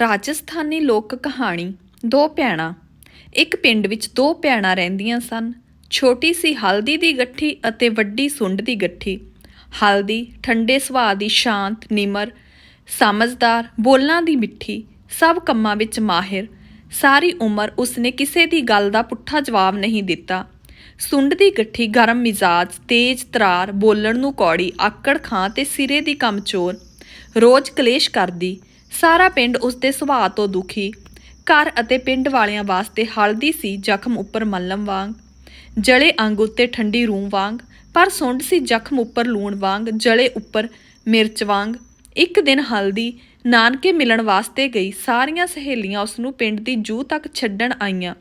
ਰਾਜਸਥਾਨੀ ਲੋਕ ਕਹਾਣੀ, ਦੋ ਭੈਣਾਂ। ਇੱਕ ਪਿੰਡ ਵਿੱਚ ਦੋ ਭੈਣਾਂ ਰਹਿੰਦੀਆਂ ਸਨ। ਛੋਟੀ ਸੀ ਹਲਦੀ ਦੀ ਗੱਠੀ ਅਤੇ ਵੱਡੀ ਸੁੰਡ ਦੀ ਗੱਠੀ। ਹਲਦੀ ਠੰਡੇ ਸੁਭਾਅ ਦੀ ਸ਼ਾਂਤ, ਨਿਮਰ, ਸਮਝਦਾਰ, ਬੋਲਾਂ ਦੀ ਮਿੱਠੀ, ਸਭ ਕੰਮਾਂ ਵਿੱਚ ਮਾਹਿਰ। ਸਾਰੀ ਉਮਰ ਉਸਨੇ ਕਿਸੇ ਦੀ ਗੱਲ ਦਾ ਪੁੱਠਾ ਜਵਾਬ ਨਹੀਂ ਦਿੱਤਾ। ਸੁੰਡ ਦੀ ਗੱਠੀ ਗਰਮ ਮਿਜ਼ਾਜ, ਤੇਜ਼ ਤਰਾਰ, ਬੋਲਣ ਨੂੰ ਕੌੜੀ, ਆਕੜ ਖਾਂ ਤੇ ਸਿਰੇ ਦੀ ਕਮਚੋਰ। ਰੋਜ਼ ਕਲੇਸ਼ ਕਰਦੀ। ਸਾਰਾ ਪਿੰਡ ਉਸਦੇ ਸੁਭਾਅ ਤੋਂ ਦੁਖੀ। ਘਰ ਅਤੇ ਪਿੰਡ ਵਾਲਿਆਂ ਵਾਸਤੇ ਹਲਦੀ ਸੀ ਜ਼ਖਮ ਉੱਪਰ ਮੱਲਮ ਵਾਂਗ, ਜਲੇ ਅੰਗ ਉੱਤੇ ਠੰਡੀ ਰੂਹ ਵਾਂਗ, ਪਰ ਸੁੰਡ ਸੀ ਜ਼ਖਮ ਉੱਪਰ ਲੂਣ ਵਾਂਗ, ਜਲੇ ਉੱਪਰ ਮਿਰਚ ਵਾਂਗ। ਇੱਕ ਦਿਨ ਹਲਦੀ ਨਾਨਕੇ ਮਿਲਣ ਵਾਸਤੇ ਗਈ, ਸਾਰੀਆਂ ਸਹੇਲੀਆਂ ਉਸ ਨੂੰ ਪਿੰਡ ਦੀ ਜੂ ਤੱਕ ਛੱਡਣ ਆਈਆਂ।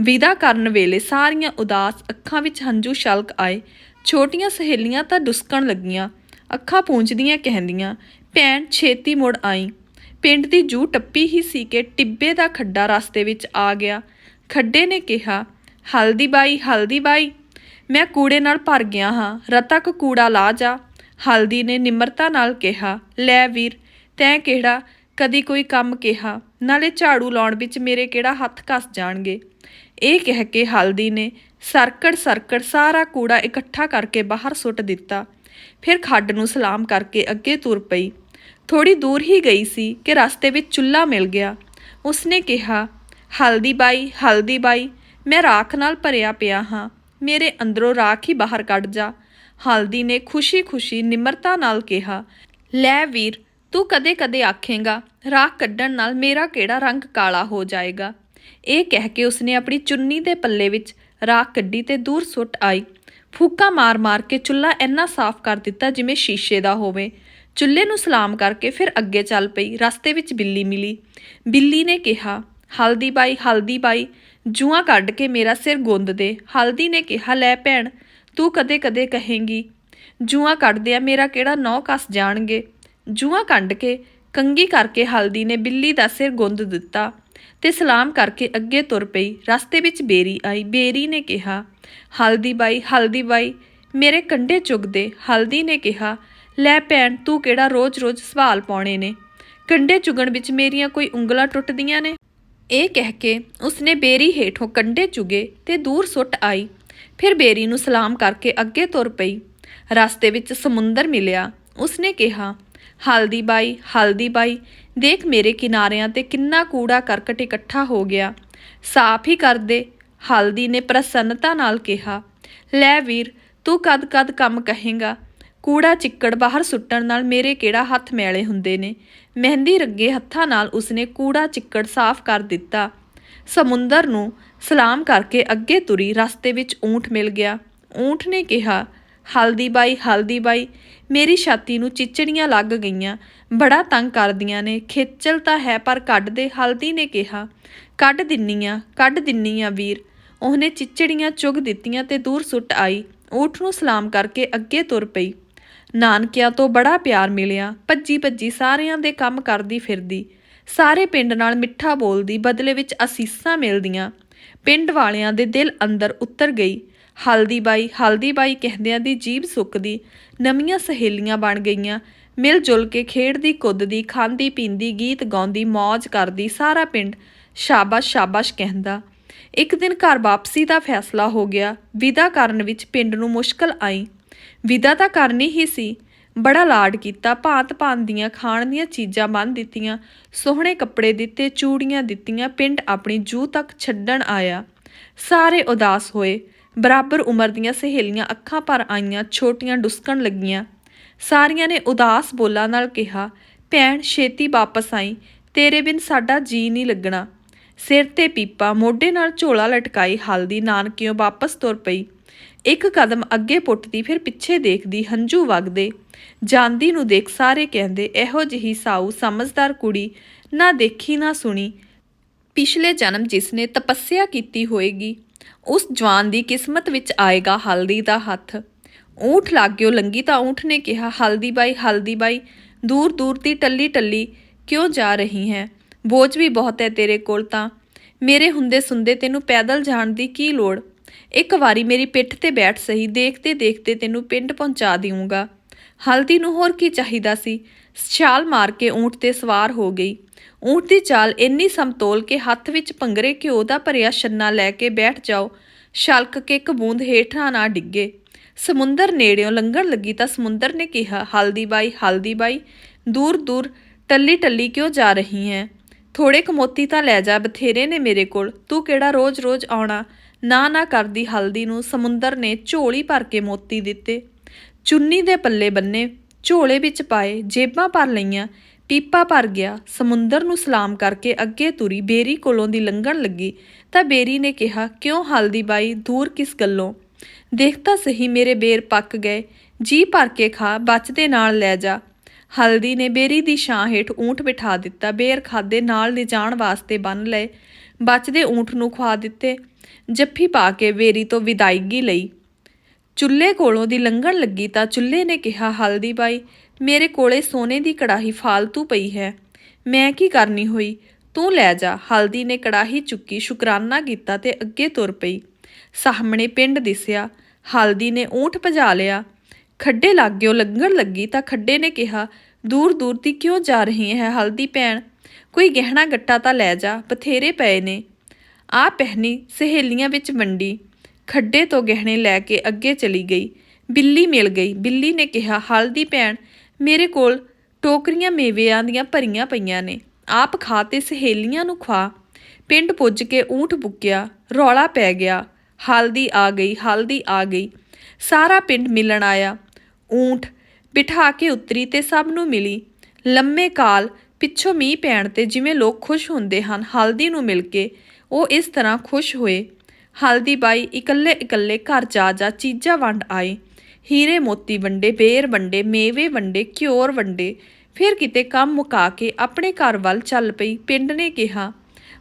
ਵਿਦਾ ਕਰਨ ਵੇਲੇ ਸਾਰੀਆਂ ਉਦਾਸ ਅੱਖਾਂ ਵਿੱਚ ਹੰਝੂ ਛਲਕ ਆਏ। ਛੋਟੀਆਂ ਸਹੇਲੀਆਂ ਤਾਂ ਡੁਸਕਣ ਲੱਗੀਆਂ, ਅੱਖਾਂ ਪੂੰਝਦੀਆਂ ਕਹਿੰਦੀਆਂ, ਭੈਣ, ਛੇਤੀ ਮੁੜ ਆਈ। ਪਿੰਡ ਦੀ ਜੂ ਟੱਪੀ ਹੀ ਸੀ ਕਿ ਟਿੱਬੇ ਦਾ ਖੱਡਾ ਰਸਤੇ ਵਿੱਚ ਆ ਗਿਆ। ਖੱਡੇ ਨੇ ਕਿਹਾ, ਹਲਦੀ ਬਾਈ ਹਲਦੀ ਬਾਈ, ਮੈਂ ਕੂੜੇ ਨਾਲ ਭਰ ਗਿਆ ਹਾਂ ਰਤਕ ਕੂੜਾ ਲਾ ਜਾ। ਹਲਦੀ ਨੇ ਨਿਮਰਤਾ ਨਾਲ ਕਿਹਾ, ਲੈ ਵੀਰ, ਤੈਂ ਕਿਹੜਾ ਕਦੀ ਕੋਈ ਕੰਮ ਕਿਹਾ? ਨਾਲੇ ਝਾੜੂ ਲਾਉਣ ਵਿੱਚ ਮੇਰੇ ਕਿਹੜਾ ਹੱਥ ਕੱਸ ਜਾਣਗੇ? ਇਹ ਕਹਿ ਕੇ ਹਲਦੀ ਨੇ ਸਰਕੜ ਸਰਕੜ ਸਾਰਾ ਕੂੜਾ ਇਕੱਠਾ ਕਰਕੇ ਬਾਹਰ ਸੁੱਟ ਦਿੱਤਾ। ਫਿਰ ਖੱਡ ਨੂੰ ਸਲਾਮ ਕਰਕੇ ਅੱਗੇ ਤੁਰ ਪਈ। ਥੋੜੀ ਦੂਰ ਹੀ ਗਈ ਸੀ ਕਿ ਰਸਤੇ ਵਿੱਚ ਚੁੱਲ੍ਹਾ ਮਿਲ ਗਿਆ। ਉਸਨੇ ਕਿਹਾ, ਹਲਦੀ ਬਾਈ ਹਲਦੀ ਬਾਈ, ਮੈਂ ਰਾਖ ਨਾਲ ਭਰਿਆ ਪਿਆ ਹਾਂ। ਮੇਰੇ ਅੰਦਰੋਂ ਰਾਖ ਹੀ ਬਾਹਰ ਕੱਢ ਜਾ। ਹਲਦੀ ਨੇ ਖੁਸ਼ੀ-ਖੁਸ਼ੀ ਨਿਮਰਤਾ ਨਾਲ ਕਿਹਾ, ਲੈ ਵੀਰ, ਤੂੰ ਕਦੇ-ਕਦੇ ਆਖੇਂਗਾ, ਰਾਖ ਕੱਢਣ ਨਾਲ ਮੇਰਾ ਕਿਹੜਾ ਰੰਗ ਕਾਲਾ ਹੋ ਜਾਏਗਾ? ਇਹ ਕਹਿ ਕੇ ਉਸਨੇ ਆਪਣੀ ਚੁੰਨੀ ਦੇ ਪੱਲੇ ਵਿੱਚ ਰਾਖ ਕੱਢੀ ਤੇ ਦੂਰ ਸੁੱਟ ਆਈ। ਫੂਕਾ ਮਾਰ-ਮਾਰ ਕੇ ਚੁੱਲ੍ਹਾ ਇੰਨਾ ਸਾਫ਼ ਕਰ ਦਿੱਤਾ ਜਿਵੇਂ ਸ਼ੀਸ਼ੇ ਦਾ ਹੋਵੇ। ਚੁੱਲ੍ਹੇ ਨੂੰ ਸਲਾਮ ਕਰਕੇ ਫਿਰ ਅੱਗੇ ਚੱਲ ਪਈ, ਰਸਤੇ ਵਿੱਚ ਬਿੱਲੀ ਮਿਲੀ। ਬਿੱਲੀ ਨੇ ਕਿਹਾ, ਹਲਦੀ ਬਾਈ ਹਲਦੀ ਬਾਈ, ਜੂਆਂ ਕੱਢ ਕੇ ਮੇਰਾ ਸਿਰ ਗੁੰਦ ਦੇ। ਹਲਦੀ ਨੇ ਕਿਹਾ, ਲੈ ਭੈਣ, ਤੂੰ ਕਦੇ-ਕਦੇ ਕਹੇਂਗੀ, ਜੂਆਂ ਕੱਢਦਿਆਂ ਮੇਰਾ ਕਿਹੜਾ ਨੌ ਕੱਸ ਜਾਣਗੇ? ਜੂਆਂ ਕੱਢ ਕੇ ਕੰਗੀ ਕਰਕੇ ਹਲਦੀ ਨੇ ਬਿੱਲੀ ਦਾ ਸਿਰ ਗੁੰਦ ਦਿੱਤਾ ਤੇ ਸਲਾਮ ਕਰਕੇ ਅੱਗੇ ਤੁਰ ਪਈ। ਰਸਤੇ ਵਿੱਚ ਬੇਰੀ ਆਈ। ਬੇਰੀ ਨੇ ਕਿਹਾ, ਹਲਦੀ ਬਾਈ ਹਲਦੀ ਬਾਈ, ਮੇਰੇ ਕੰਡੇ ਚੁਗਦੇ ਹਲਦੀ ਨੇ ਕਿਹਾ ਲੈ ਭੈਣ, ਤੂੰ ਕਿਹੜਾ ਰੋਜ਼-ਰੋਜ਼ ਸਵਾਲ ਪਾਉਣੇ ਨੇ? ਕੰਡੇ ਚੁਗਣ ਵਿੱਚ ਮੇਰੀਆਂ ਕੋਈ ਉਂਗਲਾਂ ਟੁੱਟਦੀਆਂ ਨੇ? ਇਹ ਕਹਿ ਕੇ ਉਸਨੇ ਬੇਰੀ ਹੇਠੋਂ ਕੰਡੇ ਚੁਗੇ ਤੇ ਦੂਰ ਸੁੱਟ ਆਈ। ਫਿਰ ਬੇਰੀ ਨੂੰ ਸਲਾਮ ਕਰਕੇ ਅੱਗੇ ਤੁਰ ਪਈ। ਰਸਤੇ ਵਿੱਚ ਸਮੁੰਦਰ ਮਿਲਿਆ। ਉਸਨੇ ਕਿਹਾ, ਹਲਦੀ ਬਾਈ ਹਲਦੀ ਬਾਈ, ਦੇਖ ਮੇਰੇ ਕਿਨਾਰਿਆਂ ਤੇ ਕਿੰਨਾ ਕੂੜਾ ਕਰਕਟ ਇਕੱਠਾ ਹੋ ਗਿਆ। ਸਾਫ਼ ਹੀ ਕਰ ਦੇ। ਹਲਦੀ ਨੇ ਪ੍ਰਸੰਨਤਾ ਨਾਲ ਕਿਹਾ, ਲੈ ਵੀਰ, ਤੂੰ ਕਦ ਕਦ ਕੰਮ ਕਹੇਗਾ? ਕੂੜਾ ਚਿੱਕੜ ਬਾਹਰ ਸੁੱਟਣ ਨਾਲ ਮੇਰੇ ਕਿਹੜਾ ਹੱਥ ਮੈਲੇ ਹੁੰਦੇ ਨੇ? ਮਹਿੰਦੀ ਰੱਗੇ ਹੱਥਾਂ ਨਾਲ ਉਸਨੇ ਕੂੜਾ ਚਿੱਕੜ ਸਾਫ਼ ਕਰ ਦਿੱਤਾ। ਸਮੁੰਦਰ ਨੂੰ ਸਲਾਮ ਕਰਕੇ ਅੱਗੇ ਤੁਰੀ ਰਸਤੇ ਵਿੱਚ ਊਂਠ ਮਿਲ ਗਿਆ। ਊਂਠ ਨੇ ਕਿਹਾ, ਹਲਦੀ ਬਾਈ ਹਲਦੀ ਬਾਈ, ਮੇਰੀ ਛਾਤੀ ਨੂੰ ਚਿਚੜੀਆਂ ਲੱਗ ਗਈਆਂ। ਬੜਾ ਤੰਗ ਕਰਦੀਆਂ ਨੇ, ਖੇਚਲ ਤਾਂ ਹੈ ਪਰ ਕੱਢ ਦੇ ਹਲਦੀ ਨੇ ਕਿਹਾ, ਕੱਢ ਦਿੰਨੀ ਆ ਕੱਢ ਦਿੰਨੀ ਆ ਵੀਰ ਉਹਨੇ ਚਿਚੜੀਆਂ ਚੁਗ ਦਿੱਤੀਆਂ ਤੇ ਦੂਰ ਸੁੱਟ ਆਈ। ਊਠ ਨੂੰ ਸਲਾਮ ਕਰਕੇ ਅੱਗੇ ਤੁਰ ਪਈ। ਨਾਨਕਿਆਂ ਤੋਂ ਬੜਾ ਪਿਆਰ ਮਿਲਿਆ। ਭੱਜੀ ਭੱਜੀ ਸਾਰਿਆਂ ਦੇ ਕੰਮ ਕਰਦੀ ਫਿਰਦੀ। ਸਾਰੇ ਪਿੰਡ ਨਾਲ ਮਿੱਠਾ ਬੋਲਦੀ, ਬਦਲੇ ਵਿੱਚ ਅਸੀਸਾਂ ਮਿਲਦੀਆਂ। ਪਿੰਡ ਵਾਲਿਆਂ ਦੇ ਦਿਲ ਅੰਦਰ ਉਤਰ ਗਈ। ਹਲਦੀ ਬਾਈ ਹਲਦੀ ਬਾਈ ਕਹਿੰਦਿਆਂ ਦੀ ਜੀਬ ਸੁੱਕਦੀ, ਨਵੀਆਂ ਸਹੇਲੀਆਂ ਬਣ ਗਈਆਂ। ਮਿਲ ਜੁਲ ਕੇ ਖੇਡਦੀ, ਕੁੱਦਦੀ, ਖਾਂਦੀ, ਪੀਂਦੀ, ਗੀਤ ਗਾਉਂਦੀ ਮौज ਕਰਦੀ, ਸਾਰਾ ਪਿੰਡ ਸ਼ਾਬਾਸ਼ ਸ਼ਾਬਾਸ਼ ਕਹਿੰਦਾ। ਇੱਕ ਦਿਨ ਘਰ ਵਾਪਸੀ ਦਾ ਫੈਸਲਾ ਹੋ ਗਿਆ। ਵਿਦਾ ਕਰਨ ਵਿੱਚ ਪਿੰਡ ਨੂੰ ਮੁਸ਼ਕਲ ਆਈ। ਵਿਦਾ ਤਾਂ ਕਰਨੀ ਹੀ ਸੀ। ਬੜਾ ਲਾਡ ਕੀਤਾ, ਭਾਂਤ ਭਾਂਤ ਦੀਆਂ ਖਾਣ ਦੀਆਂ ਚੀਜ਼ਾਂ ਬੰਨ ਦਿੱਤੀਆਂ, ਸੋਹਣੇ ਕੱਪੜੇ ਦਿੱਤੇ, ਚੂੜੀਆਂ ਦਿੱਤੀਆਂ, ਪਿੰਡ ਆਪਣੀ ਜੂ ਤੱਕ ਛੱਡਣ ਆਇਆ। ਸਾਰੇ ਉਦਾਸ ਹੋਏ। ਬਰਾਬਰ ਉਮਰ ਦੀਆਂ ਸਹੇਲੀਆਂ ਅੱਖਾਂ ਭਰ ਆਈਆਂ, ਛੋਟੀਆਂ ਡੁਸਕਣ ਲੱਗੀਆਂ। ਸਾਰੀਆਂ ਨੇ ਉਦਾਸ ਬੋਲਾਂ ਨਾਲ ਕਿਹਾ, ਭੈਣ, ਛੇਤੀ ਵਾਪਸ ਆਈ। ਤੇਰੇ ਬਿਨ ਸਾਡਾ ਜੀ ਨਹੀਂ ਲੱਗਣਾ। ਸਿਰ ਤੇ ਪੀਪਾ ਮੋਢੇ ਨਾਲ ਝੋਲਾ ਲਟਕਾਈ, ਹਲਦੀ ਨਾਨਕਿਓ ਵਾਪਸ ਤੁਰ ਪਈ। ਇੱਕ ਕਦਮ ਅੱਗੇ ਪੁੱਟਦੀ, ਫਿਰ ਪਿੱਛੇ ਦੇਖਦੀ, ਹੰਝੂ ਵਗਦੇ। ਜਾਂਦੀ ਨੂੰ ਦੇਖ ਸਾਰੇ ਕਹਿੰਦੇ, ਇਹੋ ਜਿਹੀ ਸਾਊ ਸਮਝਦਾਰ ਕੁੜੀ, ਨਾ ਦੇਖੀ ਨਾ ਸੁਣੀ। ਪਿਛਲੇ ਜਨਮ ਜਿਸਨੇ ਤਪੱਸਿਆ ਕੀਤੀ ਹੋਏਗੀ, ਉਸ ਜਵਾਨ ਦੀ ਕਿਸਮਤ ਵਿੱਚ ਆਏਗਾ ਹਲਦੀ ਦਾ ਹੱਥ। ਊਂਠ ਲਾਗਿਓ ਲੰਗੀ ਤਾਂ ਊਂਠ ਨੇ ਕਿਹਾ, ਹਲਦੀ ਬਾਈ ਹਲਦੀ ਬਾਈ, ਦੂਰ ਦੂਰ ਦੀ ਟੱਲੀ ਟੱਲੀ ਕਿਉਂ ਜਾ ਰਹੀ ਹੈ? ਬੋਝ ਵੀ ਬਹੁਤ ਹੈ ਤੇਰੇ ਕੋਲ ਤਾਂ। ਮੇਰੇ ਹੁੰਦੇ ਸੁੰਦੇ ਤੈਨੂੰ ਪੈਦਲ ਜਾਣ ਦੀ ਕੀ ਲੋੜ? ਇੱਕ ਵਾਰੀ ਮੇਰੀ ਪਿੱਠ ਤੇ ਬੈਠ ਸਹੀ, ਦੇਖਦੇ ਦੇਖਦੇ ਤੈਨੂੰ ਪਿੰਡ ਪਹੁੰਚਾ ਦਿਉਂਗਾ ਹਲਦੀ ਨੂੰ ਹੋਰ ਕੀ ਚਾਹੀਦਾ ਸੀ? ਛਾਲ ਮਾਰ ਕੇ ਊਂਟ ਤੇ ਸਵਾਰ ਹੋ ਗਈ। ਊਂਟ ਦੀ ਚਾਲ ਇੰਨੀ ਸਮਤੋਲ ਕਿ ਹੱਥ ਵਿੱਚ ਭੰਗਰੇ ਘਿਓ ਦਾ ਭਰਿਆ ਛੰਨਾ ਲੈ ਕੇ ਬੈਠ ਜਾਓ। ਛਲਕ ਕੇ ਇੱਕ ਬੂੰਦ ਹੇਠਾਂ ਨਾ ਡਿੱਗੇ। ਸਮੁੰਦਰ ਨੇੜਿਓਂ ਲੰਘਣ ਲੱਗੀ ਤਾਂ ਸਮੁੰਦਰ ਨੇ ਕਿਹਾ, ਹਲਦੀ ਬਾਈ ਹਲਦੀ ਬਾਈ, ਦੂਰ ਦੂਰ, ਟੱਲੀ ਟੱਲੀ ਕਿਉਂ ਜਾ ਰਹੀ ਹੈ? ਥੋੜੇ ਕਮੋਤੀ ਤਾਂ ਲੈ ਜਾ, ਬਥੇਰੇ ਨੇ ਮੇਰੇ ਕੋਲ। ਤੂੰ ਕਿਹੜਾ ਰੋਜ਼-ਰੋਜ਼ ਆਉਣਾ? ਨਾ ਨਾ ਕਰਦੀ ਹਲਦੀ ਨੂੰ ਸਮੁੰਦਰ ਨੇ ਝੋਲੀ ਭਰ ਕੇ ਮੋਤੀ ਦਿੱਤੇ। ਚੁੰਨੀ ਦੇ ਪੱਲੇ ਬੰਨੇ, ਝੋਲੇ ਵਿੱਚ ਪਾਏ, ਜੇਬਾਂ ਭਰ ਲਈਆਂ, ਪੀਪਾ ਭਰ ਗਿਆ। ਸਮੁੰਦਰ ਨੂੰ ਸਲਾਮ ਕਰਕੇ ਅੱਗੇ ਤੁਰੀ, ਬੇਰੀ ਕੋਲੋਂ ਦੀ ਲੰਘਣ ਲੱਗੀ ਤਾਂ ਬੇਰੀ ਨੇ ਕਿਹਾ, ਕਿਉਂ ਹਲਦੀ ਬਾਈ, ਦੂਰ ਕਿਸ ਗੱਲੋਂ? ਦੇਖ ਤਾਂ ਸਹੀ ਮੇਰੇ ਬੇਰ ਪੱਕ ਗਏ। ਜੀ ਭਰ ਕੇ ਖਾ ਬਚਦੇ ਨਾਲ ਲੈ ਜਾ। ਹਲਦੀ ਨੇ ਬੇਰੀ ਦੀ ਛਾਂ ਹੇਠ ਊਂਠ ਬਿਠਾ ਦਿੱਤਾ। ਬੇਰ ਖਾਦੇ ਨਾਲ ਲਿਜਾਣ ਵਾਸਤੇ ਬੰਨ ਲਏ। ਬਚਦੇ ਊਂਠ ਨੂੰ ਖਵਾ ਦਿੱਤੇ। ਜੱਫੀ ਪਾ ਕੇ ਵੇਰੀ ਤੋਂ ਵਿਦਾਇਗੀ ਲਈ। ਚੁੱਲ੍ਹੇ ਕੋਲੋਂ ਦੀ ਲੰਘਣ ਲੱਗੀ ਤਾਂ ਚੁੱਲ੍ਹੇ ਨੇ ਕਿਹਾ, ਹਲਦੀ ਬਾਈ, ਮੇਰੇ ਕੋਲੇ ਸੋਨੇ ਦੀ ਕੜਾਹੀ ਫਾਲਤੂ ਪਈ ਹੈ। ਮੈਂ ਕੀ ਕਰਨੀ ਹੋਈ? ਤੂੰ ਲੈ ਜਾ। ਹਲਦੀ ਨੇ ਕੜਾਹੀ ਚੁੱਕੀ, ਸ਼ੁਕਰਾਨਾ ਕੀਤਾ ਤੇ ਅੱਗੇ ਤੁਰ ਪਈ। ਸਾਹਮਣੇ ਪਿੰਡ ਦਿਸਿਆ। ਹਲਦੀ ਨੇ ਊਂਠ ਭਜਾ ਲਿਆ। ਖੱਡੇ ਲਾਗਿਓ ਲੰਘਣ ਲੱਗੀ ਤਾਂ ਖੱਡੇ ਨੇ ਕਿਹਾ, ਦੂਰ ਦੂਰ ਦੀ ਕਿਉਂ ਜਾ ਰਹੀ ਹੈ ਹਲਦੀ ਭੈਣ? ਕੋਈ ਗਹਿਣਾ ਗੱਟਾ ਤਾਂ ਲੈ ਜਾ, ਬਥੇਰੇ ਪਏ ਨੇ। ਆ ਪਹਿਨੀ ਸਹੇਲੀਆਂ ਵਿੱਚ ਵੰਡੀ, ਖੱਡੇ ਤੋਂ ਗਹਿਣੇ ਲੈ ਕੇ ਅੱਗੇ ਚਲੀ ਗਈ। ਬਿੱਲੀ ਮਿਲ ਗਈ। ਬਿੱਲੀ ਨੇ ਕਿਹਾ ਹਲਦੀ ਭੈਣ, ਮੇਰੇ ਕੋਲ ਟੋਕਰੀਆਂ ਮੇਵਿਆਂ ਦੀਆਂ ਭਰੀਆਂ ਪਈਆਂ ਨੇ। ਆਪ ਖਾ ਤੇ ਸਹੇਲੀਆਂ ਨੂੰ ਖਵਾ। ਪਿੰਡ ਪੁੱਜ ਕੇ ਊਂਠ ਬੁੱਕਿਆ, ਰੌਲਾ ਪੈ ਗਿਆ। ਹਲਦੀ ਆ ਗਈ, ਹਲਦੀ ਆ ਗਈ। ਸਾਰਾ ਪਿੰਡ ਮਿਲਣ ਆਇਆ। ਊਂਠ ਬਿਠਾ ਕੇ ਉਤਰੀ ਤੇ ਸਭ ਨੂੰ ਮਿਲੀ। ਲੰਮੇ ਕਾਲ ਪਿੱਛੋਂ ਮੀਂਹ ਪੈਣ ਤੇ ਜਿਵੇਂ ਲੋਕ ਖੁਸ਼ ਹੁੰਦੇ ਹਨ, ਹਲਦੀ ਨੂੰ ਮਿਲ ਕੇ ਉਹ ਇਸ ਤਰ੍ਹਾਂ ਖੁਸ਼ ਹੋਏ। ਹਲਦੀ ਬਾਈ ਇਕੱਲੇ ਇਕੱਲੇ ਘਰ ਜਾ ਜਾ ਚੀਜ਼ਾਂ ਵੰਡ ਆਏ। ਹੀਰੇ ਮੋਤੀ ਵੰਡੇ, ਬੇਰ ਵੰਡੇ, ਮੇਵੇ ਵੰਡੇ, ਘਿਓਰ ਵੰਡੇ। ਫਿਰ ਕਿਤੇ ਕੰਮ ਮੁਕਾ ਕੇ ਆਪਣੇ ਘਰ ਵੱਲ ਚੱਲ ਪਈ। ਪਿੰਡ ਨੇ ਕਿਹਾ,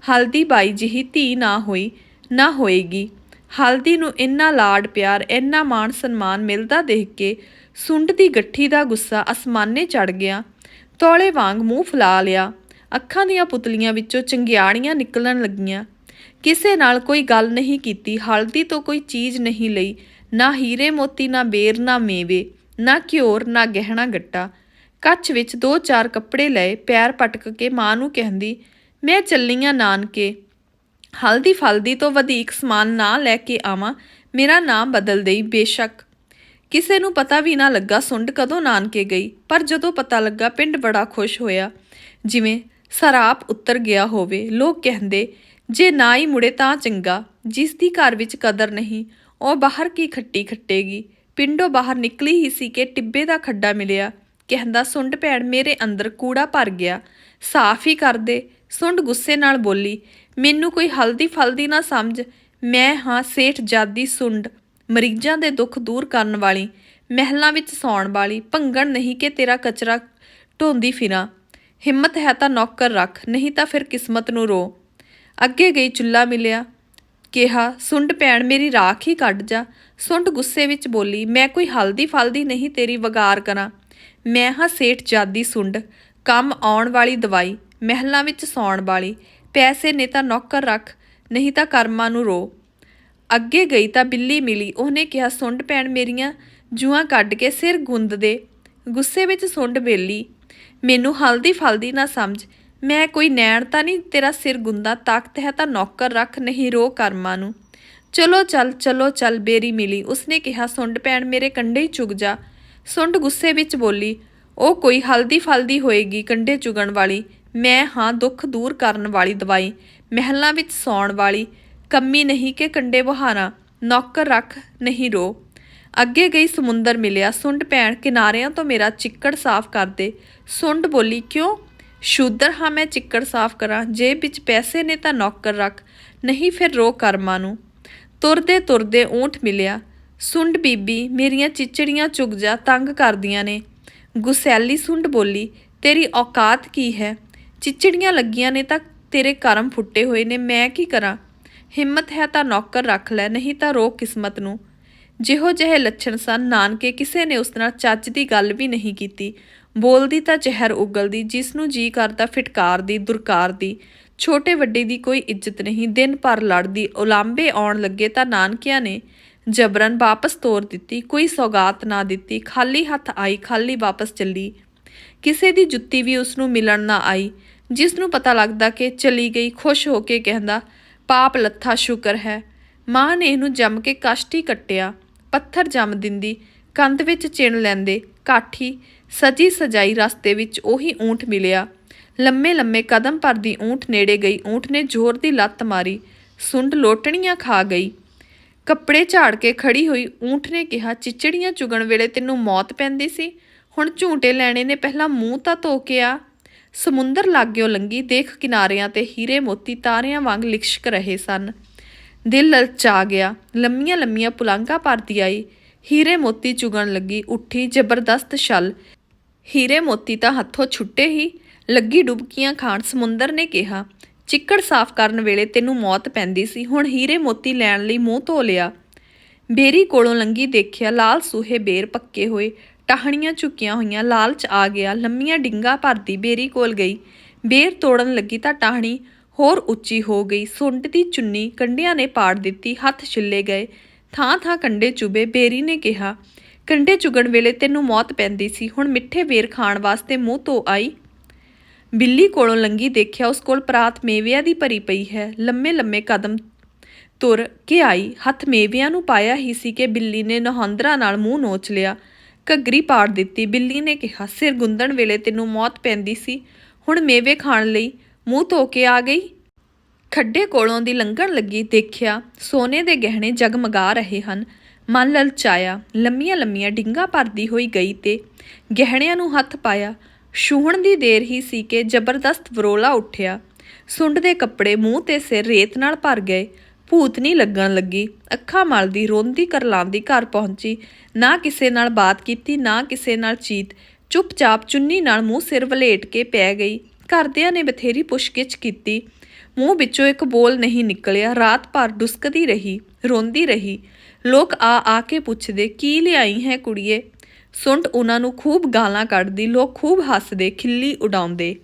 ਹਲਦੀ ਬਾਈ ਜਿਹੀ ਧੀ ਨਾ ਹੋਈ, ਨਾ ਹੋਏਗੀ। ਹਲਦੀ ਨੂੰ ਇੰਨਾ ਲਾਡ ਪਿਆਰ, ਇੰਨਾ ਮਾਣ ਸਨਮਾਨ ਮਿਲਦਾ ਦੇਖ ਕੇ ਸੁੰਡ ਦੀ ਗੱਠੀ ਦਾ ਗੁੱਸਾ ਅਸਮਾਨੇ ਚੜ ਗਿਆ। ਤੋਲੇ ਵਾਂਗ ਮੂੰਹ ਫੁਲਾ ਲਿਆ। ਅੱਖਾਂ ਦੀਆਂ ਪੁਤਲੀਆਂ ਵਿੱਚੋਂ ਚੰਗਿਆੜੀਆਂ ਨਿਕਲਣ ਲੱਗੀਆਂ। ਕਿਸੇ ਨਾਲ ਕੋਈ ਗੱਲ ਨਹੀਂ ਕੀਤੀ, ਹਲਦੀ ਤੋਂ ਕੋਈ ਚੀਜ਼ ਨਹੀਂ ਲਈ। ਨਾ ਹੀਰੇ ਮੋਤੀ, ਨਾ ਬੇਰ, ਨਾ ਮੇਵੇ, ਨਾ ਘਿਓਰ, ਨਾ ਗਹਿਣਾ ਗੱਟਾ। ਕੱਚ ਵਿੱਚ ਦੋ ਚਾਰ ਕੱਪੜੇ ਲਏ, ਪੈਰ ਪਟਕ ਕੇ ਮਾਂ ਨੂੰ ਕਹਿੰਦੀ, ਮੈਂ ਚੱਲੀਆਂ ਨਾਨਕੇ। ਹਲਦੀ ਫਲਦੀ ਤੋਂ ਵਧੇਕ ਸਮਾਨ ਨਾ ਲੈ ਕੇ ਆਵਾਂ, ਮੇਰਾ ਨਾਮ ਬਦਲ ਦੇਈ, ਬੇਸ਼ੱਕ। ਕਿਸੇ ਨੂੰ ਪਤਾ ਵੀ ਨਾ ਲੱਗਾ ਸੁੰਡ ਕਦੋਂ ਨਾਨਕੇ ਗਈ, ਪਰ ਜਦੋਂ ਪਤਾ ਲੱਗਾ ਪਿੰਡ ਬੜਾ ਖੁਸ਼ ਹੋਇਆ। ਜਿਵੇਂ ਸਰਾਪ ਉੱਤਰ ਗਿਆ ਹੋਵੇ, ਲੋਕ ਕਹਿੰਦੇ ਜੇ ਨਾ ਹੀ ਮੁੜੇ ਤਾਂ ਚੰਗਾ, ਜਿਸ ਦੀ ਘਰ ਵਿੱਚ ਕਦਰ ਨਹੀਂ, ਉਹ ਬਾਹਰ ਕੀ ਖੱਟੀ ਖੱਟੇਗੀ? ਪਿੰਡੋਂ ਬਾਹਰ ਨਿਕਲੀ ਹੀ ਸੀ ਕਿ ਟਿੱਬੇ ਦਾ ਖੱਡਾ ਮਿਲਿਆ। ਕਹਿੰਦਾ, ਸੁੰਡ ਭੈਣ ਮੇਰੇ ਅੰਦਰ ਕੂੜਾ ਭਰ ਗਿਆ। ਸਾਫ਼ ਹੀ ਕਰ ਦੇ। ਸੁੰਡ ਗੁੱਸੇ ਨਾਲ ਬੋਲੀ, ਮੈਨੂੰ ਕੋਈ ਹਲਦੀ ਫਲਦੀ ਨਾ ਸਮਝ। ਮੈਂ ਹਾਂ ਸੇਠ ਜਾਦੀ ਸੁੰਡ। ਮਰੀਜ਼ਾਂ ਦੇ ਦੁੱਖ ਦੂਰ ਕਰਨ ਵਾਲੀ। ਮਹਿਲਾਂ ਵਿੱਚ ਸੌਣ ਵਾਲੀ। ਭੰਗਣ ਨਹੀਂ ਕਿ ਤੇਰਾ ਕਚਰਾ ਢੋਂਦੀ ਫਿਰਾਂ। ਹਿੰਮਤ ਹੈ ਤਾਂ ਨੌਕਰ ਰੱਖ, ਨਹੀਂ ਤਾਂ ਫਿਰ ਕਿਸਮਤ ਨੂੰ ਰੋ। ਅੱਗੇ ਗਈ ਚੁੱਲ੍ਹਾ ਮਿਲਿਆ। ਕਿਹਾ, ਸੁੰਡ ਭੈਣ, ਮੇਰੀ ਰਾਖ ਹੀ ਕੱਢ ਜਾ। ਸੁੰਡ ਗੁੱਸੇ ਵਿੱਚ ਬੋਲੀ, ਮੈਂ ਕੋਈ ਹਲਦੀ ਫਲਦੀ ਨਹੀਂ ਤੇਰੀ ਵਗਾਰ ਕਰਾਂ। ਮੈਂ ਹਾਂ ਸੇਠ ਜਾਦੀ ਸੁੰਡ। ਕੰਮ ਆਉਣ ਵਾਲੀ ਦਵਾਈ, ਮਹਿਲਾਂ ਵਿੱਚ ਸੌਣ ਵਾਲੀ। ਪੈਸੇ ਨੇ ਤਾਂ ਨੌਕਰ ਰੱਖ, ਨਹੀਂ ਤਾਂ ਕਰਮਾਂ ਨੂੰ ਰੋ। ਅੱਗੇ ਗਈ ਤਾਂ ਬਿੱਲੀ ਮਿਲੀ। ਉਹਨੇ ਕਿਹਾ, ਸੁੰਡ ਭੈਣ, ਮੇਰੀਆਂ ਜੂਆਂ ਕੱਢ ਕੇ ਸਿਰ ਗੁੰਦ ਦੇ। ਗੁੱਸੇ ਵਿੱਚ ਸੁੰਡ ਬੇਲੀ ਮੈਨੂੰ ਹਲਦੀ ਫਲਦੀ ਨਾ ਸਮਝ। ਮੈਂ ਕੋਈ ਨੈਣ ਤਾਂ ਨਹੀਂ, ਤੇਰਾ ਸਿਰ ਗੁੰਦਾ, ਤਾਕਤ ਹੈ ਤਾਂ ਨੌਕਰ ਰੱਖ, ਨਹੀਂ ਰੋ ਕਰਮਾਂ ਨੂੰ। ਚਲੋ ਚੱਲ ਚਲੋ ਚੱਲ, ਬੇਰੀ ਮਿਲੀ। ਉਸਨੇ ਕਿਹਾ, ਸੁੰਡ ਭੈਣ ਮੇਰੇ ਕੰਡੇ ਹੀ ਚੁਗ ਜਾ। ਸੁੰਡ ਗੁੱਸੇ ਵਿੱਚ ਬੋਲੀ, ਉਹ ਕੋਈ ਹਲਦੀ ਫਲਦੀ ਹੋਏਗੀ ਕੰਡੇ ਚੁਗਣ ਵਾਲੀ। ਮੈਂ ਹਾਂ ਦੁੱਖ ਦੂਰ ਕਰਨ ਵਾਲੀ ਦਵਾਈ, ਮਹਿਲਾਂ ਵਿੱਚ ਸੌਣ ਵਾਲੀ। ਕੰਮੀ ਨਹੀਂ ਕਿ ਕੰਡੇ ਬਹਾਰਾਂ। ਨੌਕਰ ਰੱਖ, ਨਹੀਂ ਰੋ। ਅੱਗੇ ਗਈ ਸਮੁੰਦਰ ਮਿਲਿਆ। ਸੁੰਡ ਭੈਣ ਕਿਨਾਰਿਆਂ ਤੋਂ ਮੇਰਾ ਚਿੱਕੜ ਸਾਫ਼ ਕਰਦੇ ਸੁੰਡ ਬੋਲੀ, ਕਿਉਂ? ਸ਼ੂਦਰ ਹਾਂ ਮੈਂ ਚਿੱਕੜ ਸਾਫ਼ ਕਰਾਂ ਜੇਬ ਵਿੱਚ ਪੈਸੇ ਨੇ ਤਾਂ ਨੌਕਰ ਰੱਖ, ਨਹੀਂ ਫਿਰ ਰੋ ਕਰਮਾਂ ਨੂੰ। ਤੁਰਦੇ ਤੁਰਦੇ ਊਂਠ ਮਿਲਿਆ, ਸੁੰਡ ਬੀਬੀ ਮੇਰੀਆਂ ਚਿਚੜੀਆਂ ਚੁਗ ਜਾ ਤੰਗ ਕਰਦੀਆਂ ਨੇ। ਗੁਸੈਲੀ ਸੁੰਡ ਬੋਲੀ, ਤੇਰੀ ਔਕਾਤ ਕੀ ਹੈ? ਚਿਚੜੀਆਂ ਲੱਗੀਆਂ ਨੇ ਤਾਂ ਤੇਰੇ ਕਰਮ ਫੁੱਟੇ ਹੋਏ ਨੇ, ਮੈਂ ਕੀ ਕਰਾਂ? ਹਿੰਮਤ ਹੈ ਤਾਂ ਨੌਕਰ ਰੱਖ ਲੈ, ਨਹੀਂ ਤਾਂ ਰੋ ਕਿਸਮਤ ਨੂੰ। ਜਿਹੋ ਜਿਹੇ ਲੱਛਣ ਸਨ, ਨਾਨਕੇ ਕਿਸੇ ਨੇ ਉਸ ਨਾਲ ਚੱਜ ਦੀ ਗੱਲ ਵੀ ਨਹੀਂ ਕੀਤੀ। ਬੋਲਦੀ ਤਾਂ ਜ਼ਹਿਰ ਉਗਲਦੀ ਜਿਸ ਨੂੰ ਜੀ ਕਰਦਾ ਫਿਟਕਾਰ ਦੀ ਦੁਰਕਾਰ ਛੋਟੇ ਵੱਡੇ ਦੀ ਕੋਈ ਇੱਜ਼ਤ ਨਹੀਂ, ਦਿਨ ਭਰ ਲੜਦੀ ਉਲਾਂਬੇ ਆਉਣ ਲੱਗੇ ਤਾਂ ਨਾਨਕਿਆਂ ਨੇ ਜਬਰਨ ਵਾਪਸ ਤੋਰ ਦਿੱਤੀ, ਕੋਈ ਸੌਗਾਤ ਨਾ ਦਿੱਤੀ, ਖਾਲੀ ਹੱਥ ਆਈ, ਖਾਲੀ ਵਾਪਸ ਚੱਲੀ। ਕਿਸੇ ਦੀ ਜੁੱਤੀ ਵੀ ਉਸ ਨੂੰ ਮਿਲਣ ਨਾ ਆਈ ਜਿਸ ਨੂੰ ਪਤਾ ਲੱਗਦਾ ਕਿ ਚਲੀ ਗਈ, ਖੁਸ਼ ਹੋ ਕੇ ਕਹਿੰਦਾ, ਪਾਪ ਲੱਥਾ, ਸ਼ੁਕਰ ਹੈ। ਮਾਂ ਨੇ ਇਹਨੂੰ ਜੰਮ ਕੇ ਕਸ਼ਟੀ ਕੱਟਿਆ, ਪੱਥਰ ਜੰਮ ਦਿੰਦੀ, ਕੰਧ ਵਿੱਚ ਚਿਣ ਲੈਂਦੇ, ਕਾਠੀ ਸਜੀ ਸਜਾਈ ਰਸਤੇ ਵਿੱਚ ਉਹੀ ਊਂਠ ਮਿਲਿਆ। ਲੰਮੇ ਲੰਮੇ ਕਦਮ ਭਰਦੀ ਊਂਠ ਨੇੜੇ ਗਈ। ਊਂਠ ਨੇ ਜ਼ੋਰ ਦੀ ਲੱਤ ਮਾਰੀ। ਸੁੰਡ ਲੋਟਣੀਆਂ ਖਾ ਗਈ। ਕੱਪੜੇ ਝਾੜ ਕੇ ਖੜੀ ਹੋਈ ਊਂਠ ਨੇ ਕਿਹਾ, ਚਿਚੜੀਆਂ ਚੁਗਣ ਵੇਲੇ ਤੈਨੂੰ ਮੌਤ ਪੈਂਦੀ ਸੀ? ਹੁਣ ਝੂਟੇ ਲੈਣੇ ਨੇ, ਪਹਿਲਾਂ ਮੂੰਹ ਤਾਂ ਧੋ ਕੇ ਆ। ਸਮੁੰਦਰ ਲਾਗਿਓ ਲੰਗੀ, ਦੇਖ ਕਿਨਾਰਿਆਂ ਤੇ ਹੀਰੇ ਮੋਤੀ ਤਾਰਿਆਂ ਵਾਂਗ ਲਿਖਸ਼ਕ ਰਹੇ ਸਨ। ਦਿਲ ਲਲਚਾ ਗਿਆ। ਲੰਮੀਆਂ ਲੰਮੀਆਂ ਪੁਲਾਂਘਾਂ ਭਰਦੀ ਆਈ। ਹੀਰੇ ਮੋਤੀ ਚੁਗਣ ਲੱਗੀ, ਉੱਠੀ ਜ਼ਬਰਦਸਤ ਛਲ। ਹੀਰੇ ਮੋਤੀ ਤਾਂ ਹੱਥੋਂ ਛੁੱਟੇ ਹੀ ਲੱਗੀ ਡੁਬਕੀਆਂ ਖਾਣ ਸਮੁੰਦਰ ਨੇ ਕਿਹਾ, ਚਿੱਕੜ ਸਾਫ਼ ਕਰਨ ਵੇਲੇ ਤੈਨੂੰ ਮੌਤ ਪੈਂਦੀ ਸੀ, ਹੁਣ ਹੀਰੇ ਮੋਤੀ ਲੈਣ ਲਈ ਮੂੰਹ ਧੋ ਲਿਆ। ਬੇਰੀ ਕੋਲੋਂ ਲੰਗੀ ਦੇਖਿਆ ਲਾਲ ਸੂਹੇ ਬੇਰ ਪੱਕੇ ਹੋਏ, ਟਾਹਣੀਆਂ ਝੁਕੀਆਂ ਹੋਈਆਂ, ਲਾਲਚ ਆ ਗਿਆ, ਲੰਮੀਆਂ ਡਿੰਗਾ ਭਰਦੀ ਬੇਰੀ ਕੋਲ ਗਈ। ਬੇਰ ਤੋੜਨ ਲੱਗੀ ਤਾਂ ਟਾਹਣੀ ਹੋਰ ਉੱਚੀ ਹੋ ਗਈ, ਸੁੰਡ ਦੀ ਚੁੰਨੀ ਕੰਡਿਆਂ ਨੇ ਪਾੜ ਦਿੱਤੀ, ਹੱਥ ਛਿੱਲੇ ਗਏ। ਥਾਂ ਥਾਂ ਕੰਡੇ ਚੁਬੇ ਬੇਰੀ ਨੇ ਕਿਹਾ ਕੰਡੇ ਚੁਗਣ ਵੇਲੇ ਤੈਨੂੰ ਮੌਤ ਪੈਂਦੀ ਸੀ। ਹੁਣ ਮਿੱਠੇ ਵੇਰ ਖਾਣ ਵਾਸਤੇ ਮੂੰਹ ਧੋ ਆਈ। ਬਿੱਲੀ ਕੋਲੋਂ ਲੰਗੀ ਦੇਖਿਆ ਉਸ ਕੋਲ ਪਰਾਤ ਮੇਵਿਆਂ ਦੀ ਭਰੀ ਪਈ ਹੈ। ਲੰਮੇ ਲੰਮੇ ਕਦਮ ਤੁਰ ਕੇ ਆਈ। ਹੱਥ ਮੇਵਿਆਂ ਨੂੰ ਪਾਇਆ ਹੀ ਸੀ ਕਿ ਬਿੱਲੀ ਨੇ ਨਹਾਂਦਰਾ ਨਾਲ ਮੂੰਹ ਨੋਚ ਲਿਆ। ਘੱਗਰੀ ਪਾੜ ਦਿੱਤੀ। ਬਿੱਲੀ ਨੇ ਕਿਹਾ, ਸਿਰ ਗੁੰਦਣ ਵੇਲੇ ਤੈਨੂੰ ਮੌਤ ਪੈਂਦੀ ਸੀ। ਹੁਣ ਮੇਵੇ ਖਾਣ ਲਈ ਮੂੰਹ ਧੋ ਕੇ ਆ ਗਈ? ਖੱਡੇ ਕੋਲੋਂ ਦੀ ਲੰਘਣ ਲੱਗੀ ਦੇਖਿਆ ਸੋਨੇ ਦੇ ਗਹਿਣੇ ਜਗਮਗਾ ਰਹੇ ਹਨ। ਮਨ ਲਲਚਾਇਆ ਲੰਮੀਆਂ ਲੰਮੀਆਂ ਡਿੰਗਾ ਭਰਦੀ ਹੋਈ ਗਈ ਤੇ ਗਹਿਣਿਆਂ ਨੂੰ ਹੱਥ ਪਾਇਆ। ਛੂਹਣ ਦੀ ਦੇਰ ਹੀ ਸੀ ਕਿ ਜ਼ਬਰਦਸਤ ਵਰੋਲਾ ਉੱਠਿਆ। ਸੁੰਡ ਦੇ ਕੱਪੜੇ ਮੂੰਹ ਤੇ ਸਿਰ ਰੇਤ ਨਾਲ ਭਰ ਗਏ। ਭੂਤਨੀ ਲੱਗਣ ਲੱਗੀ। ਅੱਖਾਂ ਮਲਦੀ ਰੋਂਦੀ ਕਰਲਾਂਦੀ ਘਰ ਪਹੁੰਚੀ। ਨਾ ਕਿਸੇ ਨਾਲ ਬਾਤ ਕੀਤੀ, ਨਾ ਕਿਸੇ ਨਾਲ ਚੀਤ। ਚੁੱਪਚਾਪ ਚੁੰਨੀ ਨਾਲ ਮੂੰਹ ਸਿਰ ਵਲੇਟ ਕੇ ਪੈ ਗਈ। ਘਰਦਿਆਂ ਨੇ ਬਥੇਰੀ ਪੁੱਛਗਿੱਛ ਕੀਤੀ। ਮੂੰਹ ਵਿੱਚੋਂ ਇੱਕ ਬੋਲ ਨਹੀਂ ਨਿਕਲਿਆ। ਰਾਤ ਭਰ ਡੁਸਕਦੀ ਰਹੀ, ਰੋਂਦੀ ਰਹੀ। ਲੋਕ ਆ ਆ ਕੇ ਪੁੱਛਦੇ, ਕੀ ਲਿਆਈ ਹੈ ਕੁੜੀਏ? ਸੁੰਡ ਉਹਨਾਂ ਨੂੰ ਖੂਬ ਗਾਲਾਂ ਕੱਢਦੀ, ਲੋਕ ਖੂਬ ਹੱਸਦੇ, ਖਿੱਲੀ ਉਡਾਉਂਦੇ।